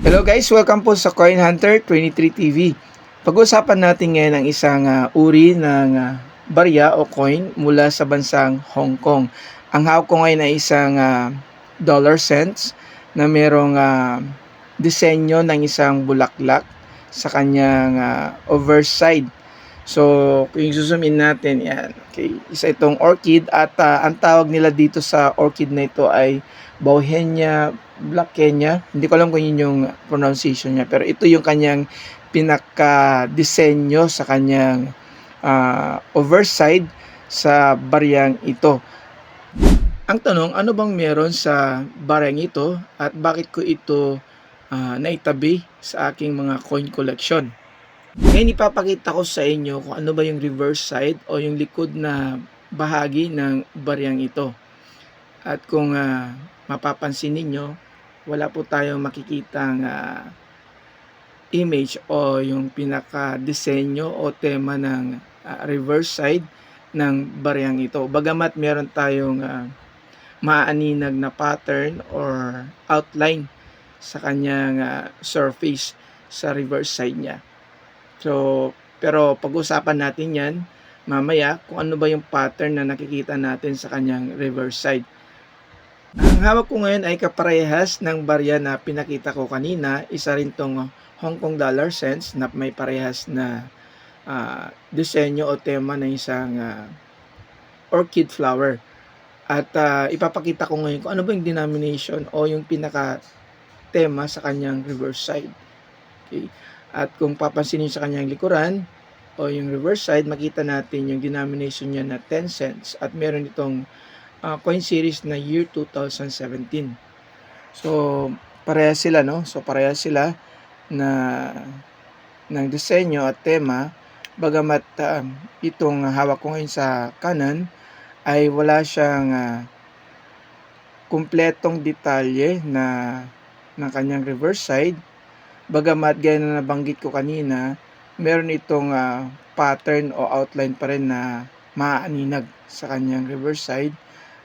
Hello guys, welcome po sa Coin Hunter 23 TV. Pag-uusapan natin ngayon ang isang ah, uri ng ah, barya o coin mula sa bansang Hong Kong. Ang hawak ko ngayon ay isang ah, dollar cents na merong ah, disenyo ng isang bulaklak sa kanyang ah, overside. So, kung zoom in natin, yan. Okay. Isa itong orchid at ah, ang tawag nila dito sa orchid na ito ay Bauhenia Black Kenya. Hindi ko alam kung yun yung pronunciation niya. Pero ito yung kanyang pinaka-disenyo sa kanyang ah, overside sa baryang ito. Ang tanong, ano bang meron sa baryang ito at bakit ko ito ah, naitabi sa aking mga coin collection? Ngayon ipapakita ko sa inyo kung ano ba yung reverse side o yung likod na bahagi ng baryang ito. At kung ah, mapapansin ninyo, wala po tayong makikitang ah, image o yung pinaka-disenyo o tema ng ah, reverse side ng baryang ito. Bagamat meron tayong ah, maaninag na pattern or outline sa kanyang ah, surface sa reverse side niya. So, pero pag-usapan natin yan mamaya kung ano ba yung pattern na nakikita natin sa kanyang reverse side. Ang hawak ko ngayon ay kaparehas ng barya na pinakita ko kanina. Isa rin tong Hong Kong dollar cents na may parehas na ah, disenyo o tema ng isang ah, orchid flower. At ah, ipapakita ko ngayon kung ano ba yung denomination o yung pinaka tema sa kanyang reverse side. Okay. At kung papansinin sa kanyang likuran o yung reverse side, makita natin yung denomination niya na 10 cents at meron itong uh, coin series na year 2017. So, parehas sila, no? So, parehas sila na ng disenyo at tema. Bagamat uh, itong hawak ko ngayon sa kanan ay wala siyang uh, kumpletong detalye na ng kanyang reverse side. Bagamat gaya na nabanggit ko kanina, meron itong uh, pattern o outline pa rin na maaninag sa kanyang reverse side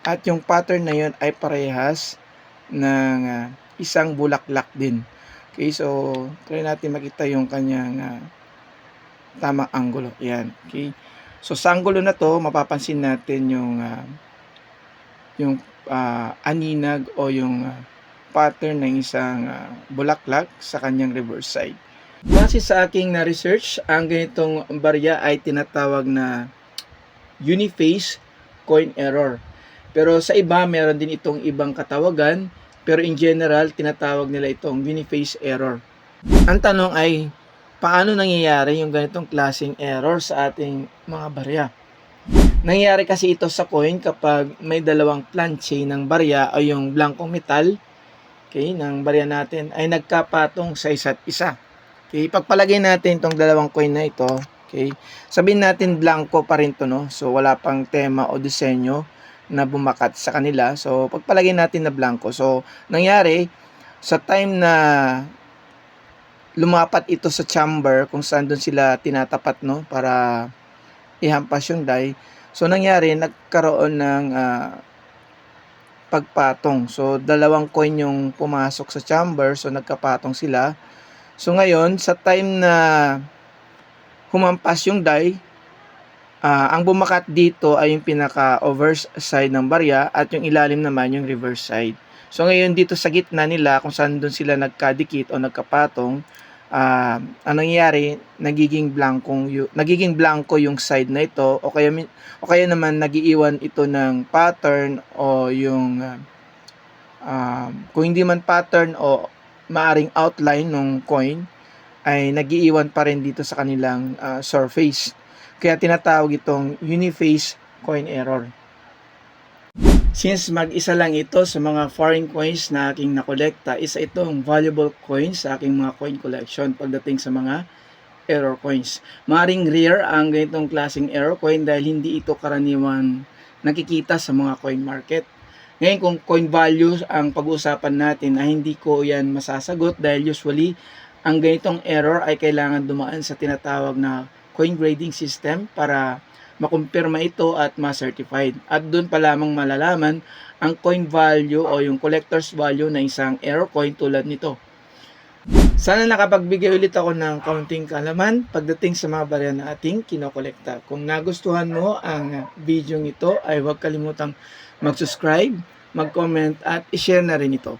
at yung pattern na yun ay parehas ng uh, isang bulaklak din. Okay, so try natin makita yung kanyang uh, tamang anggulo. Yan. Okay. So sa anggulo na to, mapapansin natin yung uh, yung uh, aninag o yung uh, pattern ng isang uh, bulaklak sa kanyang reverse side. Base sa aking na-research, ang ganitong barya ay tinatawag na uniface coin error. Pero sa iba, meron din itong ibang katawagan. Pero in general, tinatawag nila itong uniface error. Ang tanong ay, paano nangyayari yung ganitong klaseng error sa ating mga barya? Nangyayari kasi ito sa coin kapag may dalawang plant chain ng barya o yung blankong metal okay, ng barya natin ay nagkapatong sa isa't isa. Okay, pagpalagay natin itong dalawang coin na ito, okay, sabihin natin blanco pa rin to, no? So, wala pang tema o disenyo na bumakat sa kanila. So, pagpalagay natin na blanco. So, nangyari, sa time na lumapat ito sa chamber kung saan doon sila tinatapat no para ihampas yung die. So nangyari nagkaroon ng uh, pagpatong. So dalawang coin yung pumasok sa chamber so nagkapatong sila. So ngayon sa time na humampas yung die, uh, ang bumakat dito ay yung pinaka overside ng barya at yung ilalim naman yung reverse side. So ngayon dito sa gitna nila kung saan doon sila nagkadikit o nagkapatong, uh, ang nangyayari nagiging blankong nagiging blanco yung side na ito o kaya o kaya naman nagiiwan ito ng pattern o yung uh, uh, kung hindi man pattern o maaring outline ng coin ay nagiiwan pa rin dito sa kanilang uh, surface. Kaya tinatawag itong uniface coin error. Since mag-isa lang ito sa mga foreign coins na aking nakolekta, isa itong valuable coins sa aking mga coin collection pagdating sa mga error coins. Maring rare ang ganitong klaseng error coin dahil hindi ito karaniwang nakikita sa mga coin market. Ngayon kung coin values ang pag-uusapan natin ay hindi ko yan masasagot dahil usually ang ganitong error ay kailangan dumaan sa tinatawag na coin grading system para makumpirma ito at ma-certified. At doon pa lamang malalaman ang coin value o yung collector's value ng isang error coin tulad nito. Sana nakapagbigay ulit ako ng kaunting kalaman pagdating sa mga barya na ating kinokolekta. Kung nagustuhan mo ang video ito ay huwag kalimutang mag-subscribe, mag-comment at i-share na rin ito.